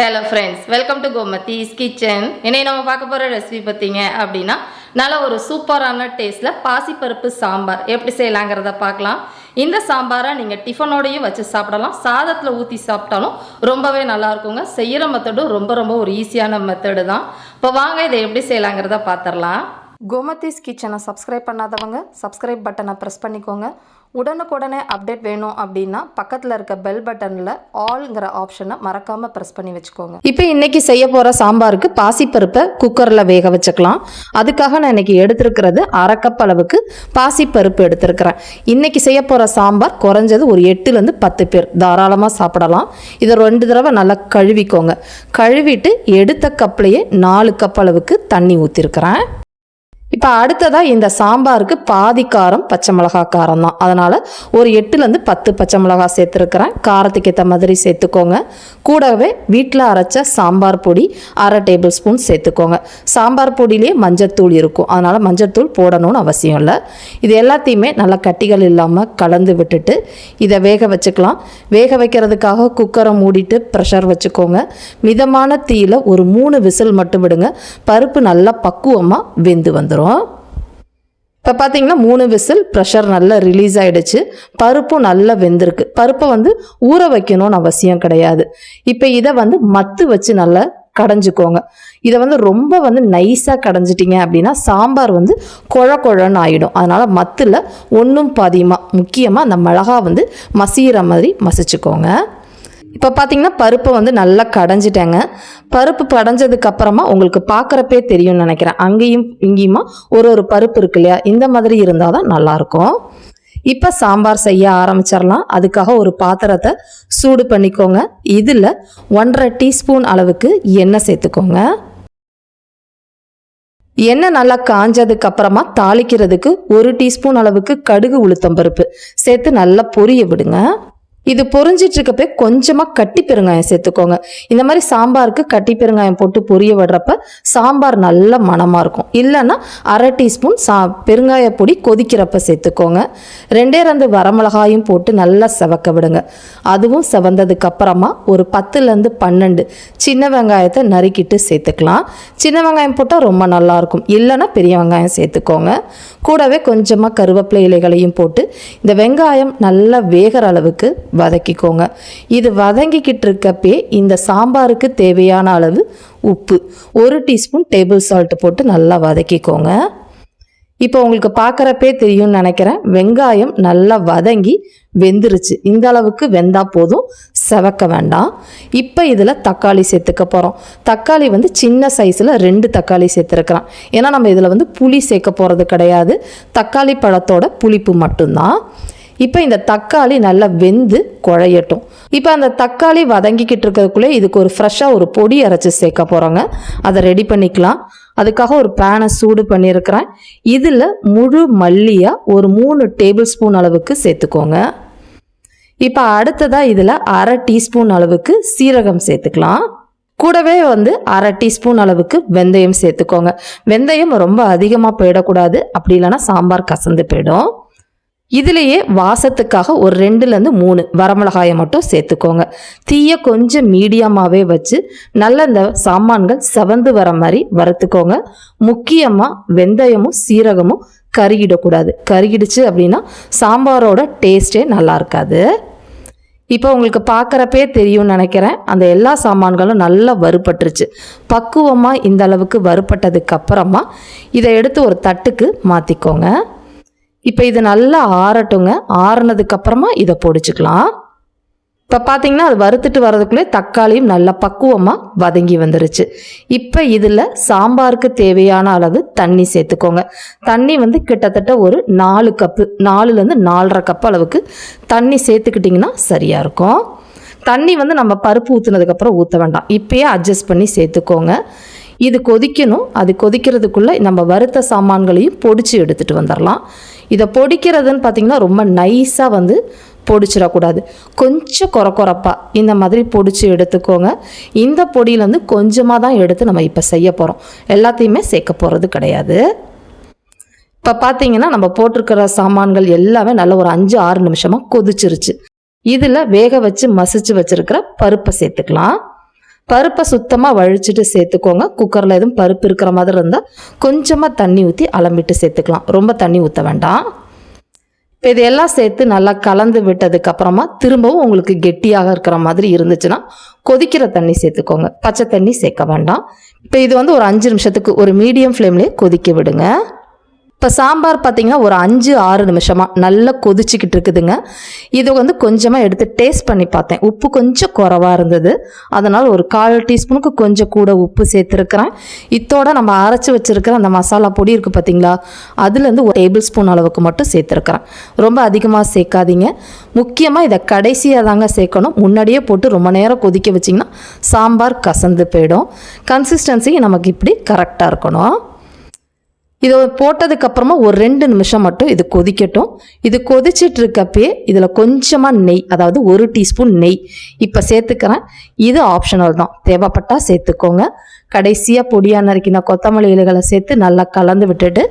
Hello friends welcome to Gomathi's kitchen இன்னைக்கு நம்ம பார்க்க போகிற ரெசிபி பார்த்தீங்க அப்படின்னா நல்ல ஒரு சூப்பரான டேஸ்ட்டில் பாசிப்பருப்பு சாம்பார். எப்படி செய்யலாங்கிறத பார்க்கலாம். இந்த சாம்பாரை நீங்கள் டிஃபனோடையும் வச்சு சாப்பிடலாம். சாதத்தில் ஊற்றி சாப்பிட்டாலும் ரொம்பவே நல்லா இருக்குங்க. செய்கிற மெத்தடும் ரொம்ப ரொம்ப ஒரு ஈஸியான மெத்தடு தான். இப்போ வாங்க இதை எப்படி செய்யலாங்கிறத பார்த்துடலாம். கோமதிஸ் கிச்சனை சப்ஸ்கிரைப் பண்ணாதவங்க சப்ஸ்கிரைப் பட்டனை ப்ரெஸ் பண்ணிக்கோங்க. உடனுக்குடனே அப்டேட் வேணும் அப்படின்னா பக்கத்தில் இருக்க பெல் பட்டனில் ஆல்ங்கிற ஆப்ஷனை மறக்காமல் ப்ரெஸ் பண்ணி வச்சுக்கோங்க. இப்போ இன்னைக்கு செய்ய போகிற சாம்பாருக்கு பாசிப்பருப்பை குக்கரில் வேக வச்சுக்கலாம். அதுக்காக நான் இன்னைக்கு எடுத்திருக்கிறது அரை கப் அளவுக்கு பாசிப்பருப்பு எடுத்திருக்கிறேன். இன்னைக்கு செய்ய போகிற சாம்பார் குறைஞ்சது ஒரு எட்டுலேருந்து பத்து பேர். தாராளமாக சாப்பிடலாம். இதை ரெண்டு தடவை நல்லா கழுவிக்கோங்க. கழுவிட்டு எடுத்த கப்லேயே நாலு கப் அளவுக்கு தண்ணி ஊற்றிருக்கிறேன் இப்போ அடுத்ததாக இந்த சாம்பாருக்கு பாதி காரம் பச்சை மிளகா காரம் தான். அதனால் ஒரு எட்டுலேருந்து பத்து பச்சை மிளகா சேர்த்துருக்குறேன். காரத்துக்கு ஏற்ற மாதிரி சேர்த்துக்கோங்க. கூடவே வீட்டில் அரைச்ச சாம்பார் பொடி அரை டேபிள் ஸ்பூன் சேர்த்துக்கோங்க. சாம்பார் பொடியிலே மஞ்சத்தூள் இருக்கும். அதனால் மஞ்சத்தூள் போடணும்னு அவசியம் இல்லை. இது எல்லாத்தையுமே நல்லா கட்டிகள் இல்லாமல் கலந்து விட்டுட்டு இதை வேக வச்சுக்கலாம். வேக வைக்கிறதுக்காக குக்கரை மூடிட்டு ப்ரெஷர் வச்சுக்கோங்க. மிதமான தீயில் ஒரு மூணு விசில் மட்டும் விடுங்க. பருப்பு நல்லா பக்குவமாக வெந்து வந்துடும் இப்போ பார்த்தீங்கன்னா மூணு விசில் ப்ரெஷர் நல்லா ரிலீஸ் ஆகிடுச்சு பருப்பும் நல்லா வெந்திருக்கு. பருப்பை வந்து ஊற வைக்கணும்னு அவசியம் கிடையாது. இப்போ இதை வந்து மத்து வச்சு நல்லா கடைஞ்சிக்கோங்க. இதை வந்து ரொம்ப வந்து நைஸாக கடைஞ்சிட்டிங்க அப்படின்னா சாம்பார் வந்து குழ குழன்னு ஆகிடும் அதனால் மத்தில் ஒன்றும் பாதியமாக முக்கியமாக அந்த மிளகா வந்து மசிகிற மாதிரி மசிச்சுக்கோங்க. இப்போ பார்த்தீங்கன்னா பருப்பை வந்து நல்லா கடைஞ்சிட்டேங்க. பருப்பு கடைஞ்சதுக்கு அப்புறமா உங்களுக்கு பார்க்குறப்பே தெரியும்னு நினைக்கிறேன். அங்கேயும் இங்கேயுமா ஒரு ஒரு பருப்பு இருக்கு இல்லையா? இந்த மாதிரி இருந்தால் தான் நல்லாயிருக்கும். இப்போ சாம்பார் செய்ய ஆரம்பிச்சிடலாம். அதுக்காக ஒரு பாத்திரத்தை சூடு பண்ணிக்கோங்க. இதில் ஒன்றரை டீஸ்பூன் அளவுக்கு எண்ணெய் சேர்த்துக்கோங்க. எண்ணெய் நல்லா காஞ்சதுக்கு அப்புறமா தாளிக்கிறதுக்கு ஒரு டீஸ்பூன் அளவுக்கு கடுகு உளுத்தம் பருப்பு சேர்த்து நல்லா பொரிய விடுங்க. இது பொறிஞ்சிட்டு இருக்கப்ப கொஞ்சமாக கட்டி பெருங்காயம் சேர்த்துக்கோங்க. இந்த மாதிரி சாம்பாருக்கு கட்டி பெருங்காயம் போட்டு பொரிய விடுறப்ப சாம்பார் நல்ல மணமாக இருக்கும். இல்லைன்னா அரை டீஸ்பூன் சா பெருங்காய பொடி கொதிக்கிறப்ப சேர்த்துக்கோங்க. ரெண்டே ரெண்டு வரமிளகாயும் போட்டு நல்லா செவக்க விடுங்க. அதுவும் செவந்ததுக்கு அப்புறமா ஒரு பத்துலேருந்து பன்னெண்டு சின்ன வெங்காயத்தை நறுக்கிட்டு சேர்த்துக்கலாம். சின்ன வெங்காயம் போட்டால் ரொம்ப நல்லாயிருக்கும் இல்லைன்னா பெரிய வெங்காயம் சேர்த்துக்கோங்க. கூடவே கொஞ்சமாக கருவேப்பிலை இலைகளையும் போட்டு இந்த வெங்காயம் நல்லா வேகிற அளவுக்கு வதக்கிக்கோங்க. இது வதங்கிக்கிட்டு இருக்கப்பே இந்த சாம்பாருக்கு தேவையான அளவு உப்பு. ஒரு டீஸ்பூன் டேபிள் சால்ட் போட்டு நல்லா வதக்கிக்கோங்க. இப்போ உங்களுக்கு பார்க்குறப்பே தெரியும்னு நினைக்கிறேன். வெங்காயம் நல்லா வதங்கி வெந்துருச்சு. இந்த அளவுக்கு வெந்தா போதும். செவக்க வேண்டாம். இப்போ இதில் தக்காளி சேர்த்துக்க போகிறோம் தக்காளி வந்து சின்ன சைஸில் ரெண்டு தக்காளி சேர்த்துருக்குறான் ஏன்னா நம்ம இதில் வந்து புளி சேர்க்க போகிறது கிடையாது. தக்காளி பழத்தோட புளிப்பு மட்டும்தான். இப்போ இந்த தக்காளி நல்லா வெந்து குழையட்டும். இப்போ அந்த தக்காளி வதங்கிக்கிட்டு இருக்கிறதுக்குள்ளே இதுக்கு ஒரு ஃப்ரெஷ்ஷாக ஒரு பொடி அரைச்சி சேர்க்க போகிறோங்க அதை ரெடி பண்ணிக்கலாம். அதுக்காக ஒரு பேனை சூடு பண்ணியிருக்கிறேன். இதில் முழு மல்லியாக ஒரு மூணு டேபிள் ஸ்பூன் அளவுக்கு சேர்த்துக்கோங்க. இப்போ அடுத்ததாக இதில் அரை டீஸ்பூன் அளவுக்கு சீரகம் சேர்த்துக்கலாம். கூடவே வந்து அரை டீஸ்பூன் அளவுக்கு வெந்தயம் சேர்த்துக்கோங்க. வெந்தயம் ரொம்ப அதிகமாக போயிடக்கூடாது. அப்படி இல்லைன்னா சாம்பார் கசந்து போயிடும். இதுலேயே வாசத்துக்காக ஒரு ரெண்டுலேருந்து மூணு வரமிளகாயை மட்டும் சேர்த்துக்கோங்க. தீயை கொஞ்சம் மீடியமாகவே வச்சு நல்ல இந்த சாமான்கள் செவந்து வர மாதிரி வறுத்துக்கோங்க. முக்கியமாக வெந்தயமும் சீரகமும் கருகிடக்கூடாது. கருகிடுச்சு அப்படின்னா சாம்பாரோட டேஸ்ட்டே நல்லா இருக்காது. இப்போ உங்களுக்கு பார்க்குறப்பே தெரியும்னு நினைக்கிறேன். அந்த எல்லா சாமான்களும் நல்லா வறுபட்டுருச்சு. பக்குவமாக இந்த அளவுக்கு வறுபட்டதுக்கு அப்புறமா இதை எடுத்து ஒரு தட்டுக்கு மாற்றிக்கோங்க இப்போ இது நல்லா ஆறட்டுங்க. ஆறுனதுக்கப்புறமா இதை பொடிச்சுக்கலாம். இப்போ பார்த்தீங்கன்னா அது வறுத்துட்டு வரதுக்குள்ளே தக்காளியும் நல்லா பக்குவமாக வதங்கி வந்துருச்சு. இப்போ இதில் சாம்பாருக்கு தேவையான அளவு தண்ணி சேர்த்துக்கோங்க. தண்ணி வந்து கிட்டத்தட்ட ஒரு நாலு கப்பு நாலுலேருந்து நாலரை கப் அளவுக்கு தண்ணி சேர்த்துக்கிட்டிங்கன்னா சரியாக இருக்கும். தண்ணி வந்து நம்ம பருப்பு ஊற்றுனதுக்கப்புறம் ஊற்ற வேண்டாம். இப்பயே அட்ஜஸ்ட் பண்ணி சேர்த்துக்கோங்க. இது கொதிக்கணும். அது கொதிக்கிறதுக்குள்ளே நம்ம வறுத்த சாமான்களையும் பொடிச்சு எடுத்துகிட்டு வந்துடலாம் இதை பொடிக்கிறதுன்னு பார்த்திங்கன்னா ரொம்ப நைஸாக வந்து பொடிச்சிடக்கூடாது. கொஞ்சம் கொர கொரப்பா இந்த மாதிரி பொடிச்சு எடுத்துக்கோங்க. இந்த பொடியிலேருந்து கொஞ்சமாக தான் எடுத்து நம்ம இப்போ செய்ய போகிறோம் எல்லாத்தையுமே சேர்க்க போகிறது கிடையாது. இப்போ பார்த்தீங்கன்னா நம்ம போட்டிருக்கிற சாமான்கள் எல்லாமே நல்ல ஒரு அஞ்சு ஆறு நிமிஷமாக கொதிச்சிருச்சு. இதில் வேக வச்சு மசிச்சு வச்சுருக்கிற பருப்பை சேர்த்துக்கலாம். பருப்பை சுத்தமாக வழிச்சிட்டு சேர்த்துக்கோங்க. குக்கரில் எதுவும் பருப்பு இருக்கிற மாதிரி இருந்தால் கொஞ்சமாக தண்ணி ஊற்றி அலம்பிட்டு சேர்த்துக்கலாம். ரொம்ப தண்ணி ஊற்ற வேண்டாம். இப்போ இதையெல்லாம் சேர்த்து நல்லா கலந்து விட்டதுக்கப்புறமா திரும்பவும் உங்களுக்கு கெட்டியாக இருக்கிற மாதிரி இருந்துச்சுன்னா கொதிக்கிற தண்ணி சேர்த்துக்கோங்க. பச்சை தண்ணி சேர்க்க வேண்டாம். இப்போ இது வந்து ஒரு அஞ்சு நிமிஷத்துக்கு ஒரு மீடியம் ஃப்ளேம்லேயே கொதிக்க விடுங்க. இப்போ சாம்பார் பார்த்தீங்கன்னா ஒரு அஞ்சு ஆறு நிமிஷமாக நல்லா கொதிச்சுக்கிட்டு இருக்குதுங்க. இது வந்து கொஞ்சமாக எடுத்து டேஸ்ட் பண்ணி பார்த்தேன். உப்பு கொஞ்சம் குறவாக இருந்தது. அதனால் ஒரு கால் டீஸ்பூனுக்கு கொஞ்சம் கூட உப்பு சேர்த்துருக்குறேன். இத்தோட நம்ம அரைச்சி வச்சுருக்கிற அந்த மசாலா பொடி இருக்குது பார்த்தீங்களா அதுலேருந்து ஒரு டேபிள் ஸ்பூன் அளவுக்கு மட்டும் சேர்த்துருக்குறேன். ரொம்ப அதிகமாக சேர்க்காதீங்க. முக்கியமாக இதை கடைசியாக தாங்க சேர்க்கணும். முன்னாடியே போட்டு ரொம்ப நேரம் கொதிக்க வச்சிங்கன்னா சாம்பார் கசந்து போயிடும். கன்சிஸ்டன்சி நமக்கு இப்படி கரெக்டாக இருக்கணும். இதை போட்டதுக்கப்புறமா ஒரு ரெண்டு நிமிஷம் மட்டும் இது கொதிக்கட்டும். இது கொதிச்சிட்டு இருக்கப்பயே இதில் கொஞ்சமாக நெய் அதாவது ஒரு டீஸ்பூன் நெய் இப்போ சேர்த்துக்கிறேன். இது ஆப்ஷனல் தான். தேவைப்பட்டால் சேர்த்துக்கோங்க. கடைசியாக பொடியாக நறுக்கின கொத்தமல்லி இலைகளை சேர்த்து நல்லா கலந்து விட்டுட்டு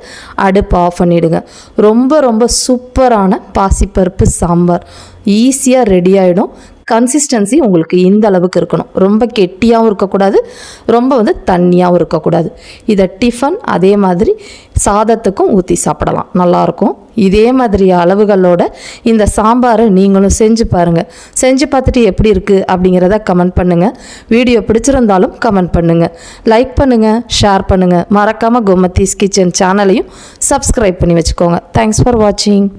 அடுப்பு ஆஃப் பண்ணிவிடுங்க ரொம்ப ரொம்ப சூப்பரான பாசிப்பருப்பு சாம்பார். ஈஸியாக ரெடி ஆகிடும் கன்சிஸ்டன்சி உங்களுக்கு இந்த அளவுக்கு இருக்கணும். ரொம்ப கெட்டியாகவும் இருக்கக்கூடாது ரொம்ப வந்து தண்ணியாகவும் இருக்கக்கூடாது. இதை டிஃபன் அதே மாதிரி சாதத்துக்கும் ஊற்றி சாப்பிடலாம். நல்லாயிருக்கும். இதே மாதிரி அளவுகளோட இந்த சாம்பாரை நீங்களும் செஞ்சு பாருங்கள் செஞ்சு பார்த்துட்டு எப்படி இருக்குது அப்படிங்கிறத கமெண்ட் பண்ணுங்கள் வீடியோ பிடிச்சிருந்தாலும் கமெண்ட் பண்ணுங்கள் லைக் பண்ணுங்கள் ஷேர் பண்ணுங்கள் மறக்காமல் கோமத்தீஸ் கிச்சன் சேனலையும் சப்ஸ்கிரைப் பண்ணி வச்சுக்கோங்க. தேங்க்ஸ் ஃபார் வாட்சிங்